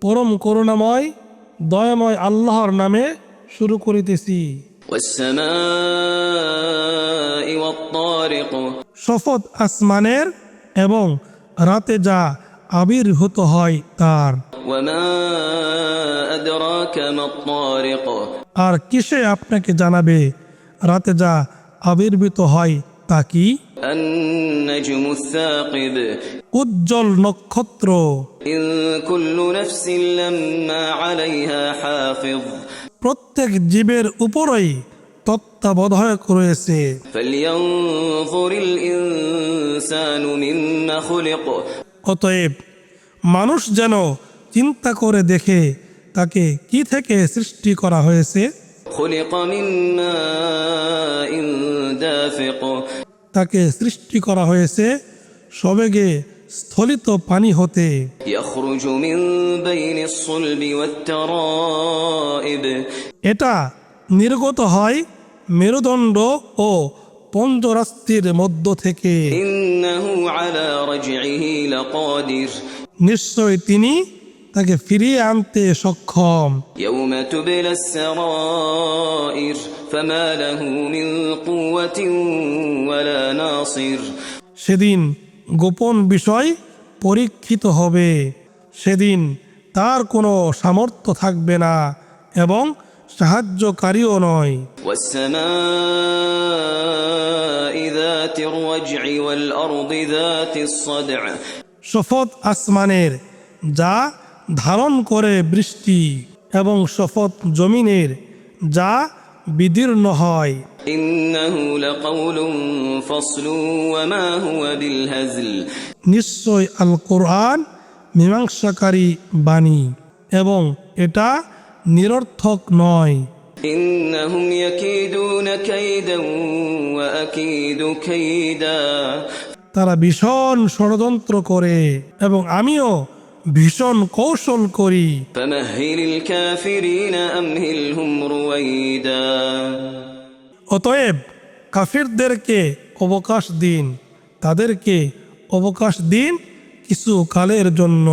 পরম করুণাময় দয়াময় আল্লাহর নামে শুরু করিতেছি। শপথ আসমানের এবং রাতে যা আবির্ভূত হয় তার। আর কিসে আপনাকে জানাবে? রাতে যা আবির্ভূত হয় তা কি? النجم الثاقب উজ্জ্বল নক্ষত্র إن كل نفس لما عليها حافظ প্রত্যেক জীবের উপরই তত্ত্বাবধায়ক রয়েছে فلينظر الإنسان مما خلق অতএব মানুষ যেন চিন্তা করে দেখে তাকে কি থেকে সৃষ্টি করা হয়েছে তাকে সৃষ্টি করা হয়েছে সবেগে স্থলিত পানি হতে। এটা নির্গত হয় মেরুদণ্ড ও পঞ্চরাস্তির মধ্য থেকে। নিশ্চয় তিনি তাকে ফিরিয়ে আনতে সক্ষম يوم تبلى السرائر فما له من قوة ولا ناصر সেদিন গোপন বিষয় পরীক্ষিত হবে সেদিন তার কোনো সামর্থ্য থাকবে না এবং সাহায্যকারীও নয় والسماء ذات الرجع والأرض ذات الصدع শপথ আসমানের যা ধারণ করে বৃষ্টি এবং শপথ জমিনের যা বিদীর্ণ হয়। নিশ্চয় আল কোরআন মীমাংসাকারী বাণী এবং এটা নিরর্থক নয়। তারা ভীষণ ষড়যন্ত্র করে এবং আমিও ভীষণ কৌশল করি। অতএব কাফিরদেরকে অবকাশ দিন তাদেরকে অবকাশ দিন কিছু কালের জন্য।